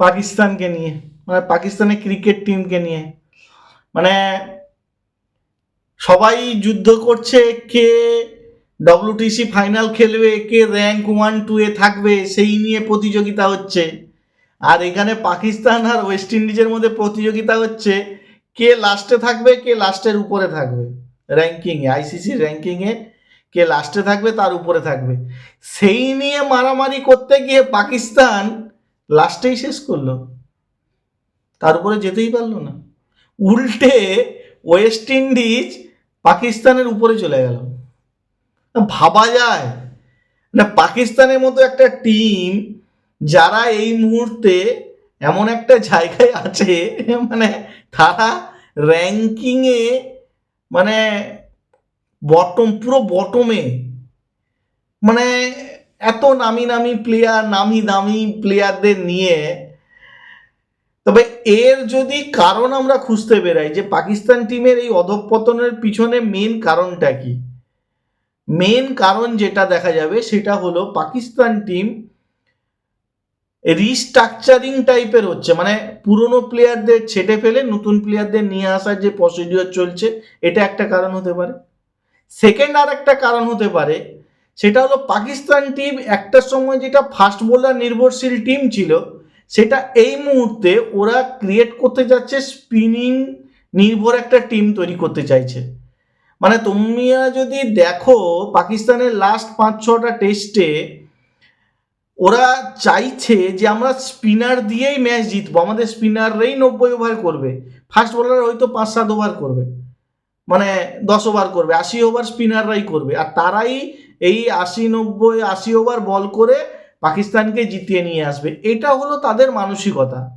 পাকিস্তানকে নিয়ে মানে পাকিস্তানের ক্রিকেট টিমকে নিয়ে। মানে সবাই যুদ্ধ করছে, কে ডব্লিউটিসি ফাইনাল খেলবে, কে র্যাঙ্ক ওয়ান টু এ থাকবে, সেই নিয়ে প্রতিযোগিতা হচ্ছে। আর এখানে পাকিস্তান আর ওয়েস্ট ইন্ডিজের মধ্যে প্রতিযোগিতা হচ্ছে, কে লাস্টে থাকবে, কে লাস্টের উপরে থাকবে। র্যাঙ্কিংয়ে আইসিসি র্যাঙ্কিংয়ে কে লাস্টে থাকবে, তার উপরে থাকবে। সেই নিয়ে মারামারি করতে গিয়ে পাকিস্তান লাস্টেই শেষ করল। তার উপরে যেতেই পারল না। উল্টে ওয়েস্ট ইন্ডিজ পাকিস্তানের উপরে চলে গেল। ভাবা যায়। না, পাকিস্তানের মতো একটা টিম যারা এই মুহূর্তে এমন একটা জায়গায় আছে মানে তারা র্যাঙ্কিংয়ে মানে বটম পুরো বটমে মানে এত নামি নামি প্লেয়ার নামি দামি প্লেয়ারদের নিয়ে, তবে এর যদি কারণ আমরা খুঁজতে বেরাই, যে পাকিস্তান টিমের এই অধঃপতনের পিছনে মেন কারণটা কি? মেন কারণ যেটা দেখা যাবে সেটা হলো পাকিস্তান টিম রিস্ট্রাকচারিং টাইপের হচ্ছে। মানে পুরনো প্লেয়ারদের ছেটে ফেলে নতুন প্লেয়ারদের নিয়ে আসার যে প্রসিডিওর চলছে, এটা একটা কারণ হতে পারে। সেকেন্ড আর একটা কারণ হতে পারে সেটা হলো পাকিস্তান টিম একটা সময় যেটা ফাস্ট বোলার নির্ভরশীল টিম ছিল, সেটা এই মুহূর্তে ওরা ক্রিয়েট করতে যাচ্ছে স্পিনিং নির্ভর একটা টিম তৈরি করতে চাইছে। মানে তুমি যদি দেখো পাকিস্তানের লাস্ট পাঁচ, ছটা টেস্টে ওরা চাইছে যে আমরা স্পিনার দিয়েই ম্যাচ জিতবো, আমাদের স্পিনাররাই নব্বই ওভার করবে। ফাস্ট বোলার হয়তো পাঁচ, সাত ওভার করবে। মানে দশ ওভার করবে, আশি ওভার স্পিনাররাই করবে। আর তারাই এই আশি নব্বই, আশি ওভার বল করে পাকিস্তানকে জিতিয়ে নিয়ে আসবে। এটা হলো তাদের মানসিকতা।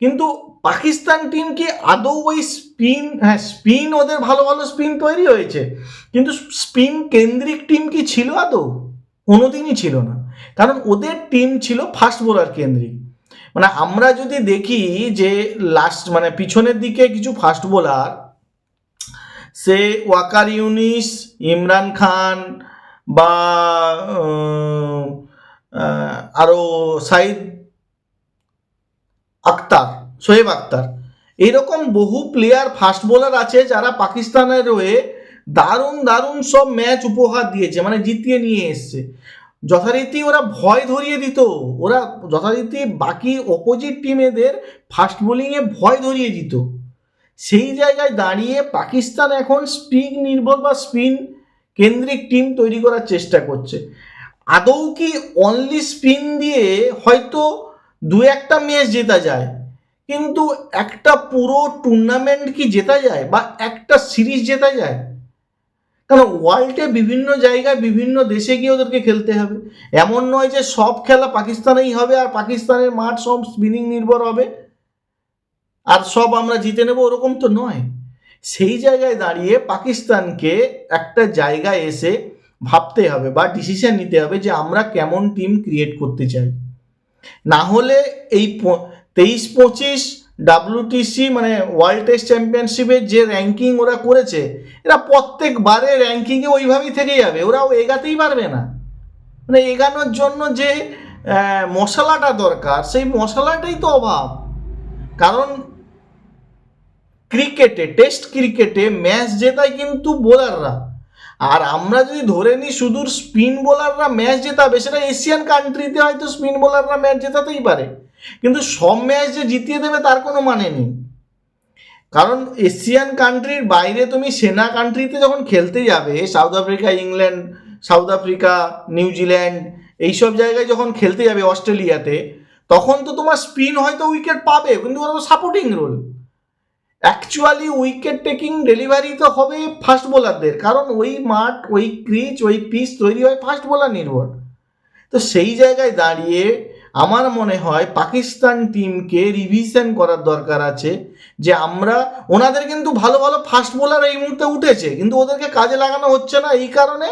কিন্তু পাকিস্তান টিম কি আদৌ ওই স্পিন হ্যাঁ স্পিন ওদের ভালো ভালো স্পিন তৈরি হয়েছে? কিন্তু স্পিন কেন্দ্রিক টিম কি ছিল আদৌ? কোনোদিনই ছিল না। কারণ ওদের টিম ছিল ফাস্ট বোলার কেন্দ্রিক। মানে আমরা যদি দেখি যে লাস্ট মানে পিছনের দিকে কিছু ফাস্ট বোলার সে ওয়াকার ইউনিস, ইমরান খান বা আরও সাইদ আক্তার শোয়েব আক্তার। এইরকম বহু প্লেয়ার ফাস্ট বোলার আছে যারা পাকিস্তানের হয়ে দারুণ দারুণ সব ম্যাচ উপহার দিয়েছে মানে জিতিয়ে নিয়ে এসছে। যথারীতি ওরা ভয় ধরিয়ে দিত। ওরা যথারীতি বাকি অপোজিট টিমেদের ফাস্ট বোলিংয়ে ভয় ধরিয়ে দিত। সেই জায়গায় দাঁড়িয়ে পাকিস্তান এখন স্পিন নির্ভর বা স্পিন কেন্দ্রিক টিম তৈরি করার চেষ্টা করছে। আদৌ কি অনলি স্পিন দিয়ে হয়তো দু একটা ম্যাচ জেতা যায়, কিন্তু একটা পুরো টুর্নামেন্ট কি জেতা যায় বা একটা সিরিজ জেতা যায়? কারণ ওয়ার্ল্ডে বিভিন্ন জায়গায় বিভিন্ন দেশে গিয়ে ওদেরকে খেলতে হবে। এমন নয় যে সব খেলা পাকিস্তানেই হবে আর পাকিস্তানের মাঠ সব স্পিনিং নির্ভর হবে। আর সব আমরা জিতে নেব ওরকম তো নয়। সেই জায়গায় দাঁড়িয়ে পাকিস্তানকে একটা জায়গায় এসে ভাবতে হবে বা ডিসিশন নিতে হবে যে আমরা কেমন টিম ক্রিয়েট করতে চাই। না হলে এই তেইশ পঁচিশ ডাব্লিউটিসি মানে ওয়ার্ল্ড টেস্ট চ্যাম্পিয়নশিপের যে র্যাঙ্কিং ওরা করেছে, এরা প্রত্যেকবারে র্যাঙ্কিংয়ে ওইভাবেই থেকে যাবে, ওরাও এগাতেই পারবে না। মানে এগানোর জন্য যে মশলাটা দরকার, সেই মশলাটাই তো অভাব। কারণ ক্রিকেটে, টেস্ট ক্রিকেটে ম্যাচ জেতায় কিন্তু বোলাররা। আর আমরা যদি ধরে নিই শুধু স্পিন বোলাররা ম্যাচ জেতাবে, সেটা এশিয়ান কান্ট্রিতে হয়তো স্পিন বোলাররা ম্যাচ জেতাতেই পারে। কিন্তু সব ম্যাচ যে জিতিয়ে দেবে তার কোনো মানে নেই। কারণ এশিয়ান কান্ট্রির বাইরে তুমি সেনা কান্ট্রিতে যখন খেলতে যাবে, South Africa, England, South Africa New Zealand এইসব জায়গায় যখন খেলতে যাবে অস্ট্রেলিয়াতে, তখন তো তোমার স্পিন হয়তো উইকেট পাবে, কিন্তু ওরা supporting role actually wicket taking delivery তো হবে ফাস্ট বোলারদের কারণ ওই মাঠ, ওই ক্রিচ ওই পিচ তৈরি হয় ফাস্ট বোলার নির্ভর। তো সেই জায়গায় দাঁড়িয়ে আমার মনে হয় পাকিস্তান টিমকে রিভিশন করার দরকার আছে যে আমরা, ওনাদের কিন্তু ভালো ভালো ফাস্ট বোলার এই মুহূর্তে উঠেছে, কিন্তু ওদেরকে কাজে লাগানো হচ্ছে না এই কারণে।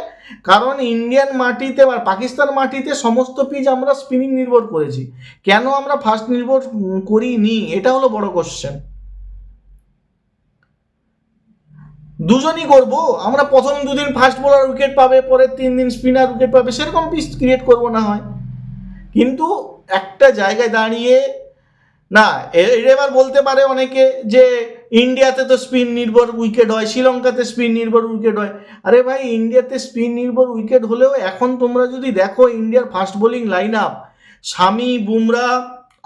কারণ ইন্ডিয়ান মাটিতে বা পাকিস্তান মাটিতে সমস্ত পিচ আমরা স্পিনিং নির্ভর করেছি। কেন আমরা ফাস্ট নির্ভর করিনি? এটা হলো বড় কোশ্চেন দুজনই করব। আমরা প্রথম দুদিন ফাস্ট বোলার উইকেট পাবে, পরের তিন দিন স্পিনার উইকেট পাবে, সেরকম পিচ ক্রিয়েট করব না হয়। কিন্তু একটা জায়গায় দাঁড়িয়ে, না এবার বলতে পারে অনেকে যে ইন্ডিয়াতে তো স্পিন নির্ভর উইকেট হয়, শ্রীলঙ্কাতে স্পিন নির্ভর উইকেট হয়। আরে ভাই ইন্ডিয়াতে স্পিন নির্ভর উইকেট হলেও এখন তোমরা যদি দেখো ইন্ডিয়ার ফাস্ট বোলিং লাইন আপ স্বামী, বুমরা,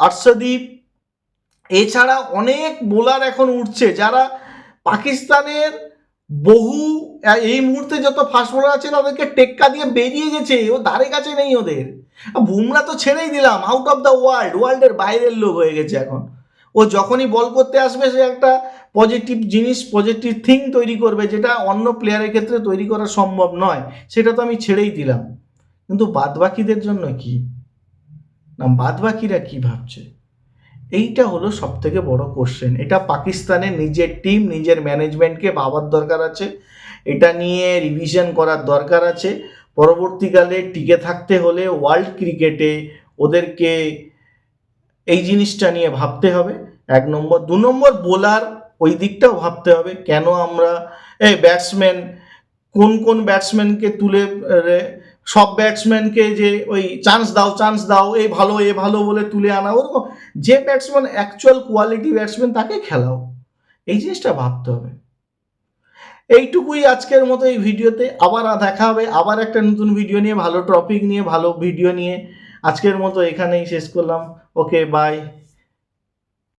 আর্শদীপ, এছাড়া অনেক বোলার এখন উঠছে যারা পাকিস্তানের বহু এই মুহূর্তে যত ফাস্ট বোলার আছে তাদেরকে টেক্কা দিয়ে বেরিয়ে গেছে। ও ধারে কাছে নেই ওদের। বুমরা তো ছেড়েই দিলাম আউট অফ দ্য ওয়ার্ল্ড ওয়ার্ল্ডের বাইরের লোক হয়ে গেছে এখন। ও যখনই বল করতে আসবে, সে একটা পজিটিভ জিনিস পজিটিভ থিং তৈরি করবে, যেটা অন্য প্লেয়ারের ক্ষেত্রে তৈরি করা সম্ভব নয়। সেটা তো আমি ছেড়েই দিলাম। কিন্তু বাদবাকিদের জন্য কি? না, বাদবাকিরা কি ভাবছে? এইটা হলো সব থেকে বড় কোশ্চেন এটা পাকিস্তানের নিজের টিম নিজের ম্যানেজমেন্টকে ভাবার দরকার আছে। এটা নিয়ে রিভিশন করার দরকার আছে। পরবর্তীকালে টিকে থাকতে হলে ওয়ার্ল্ড ক্রিকেটে ওদেরকে এই জিনিসটা নিয়ে ভাবতে হবে। এক নম্বর। দু নম্বর বোলার ওই দিকটাও ভাবতে হবে। কেন আমরা, এই ব্যাটসম্যান কোন কোন ব্যাটসম্যানকে তুলে সব ব্যাটসম্যানকে যে ওই চান্স দাও চান্স দাও, এ ভালো এ ভালো বলে তুলে আনা, ওরকম যে ব্যাটসম্যান অ্যাকচুয়াল কোয়ালিটি ব্যাটসম্যান তাকে খেলাও। এই জিনিসটা ভাবতে হবে। এইটুকুই আজকের মতো এই ভিডিওতে। আবার দেখা হবে, আবার একটা নতুন ভিডিও নিয়ে, ভালো টপিক নিয়ে, ভালো ভিডিও নিয়ে। আজকের মতো এখানেই শেষ করলাম। Okay bye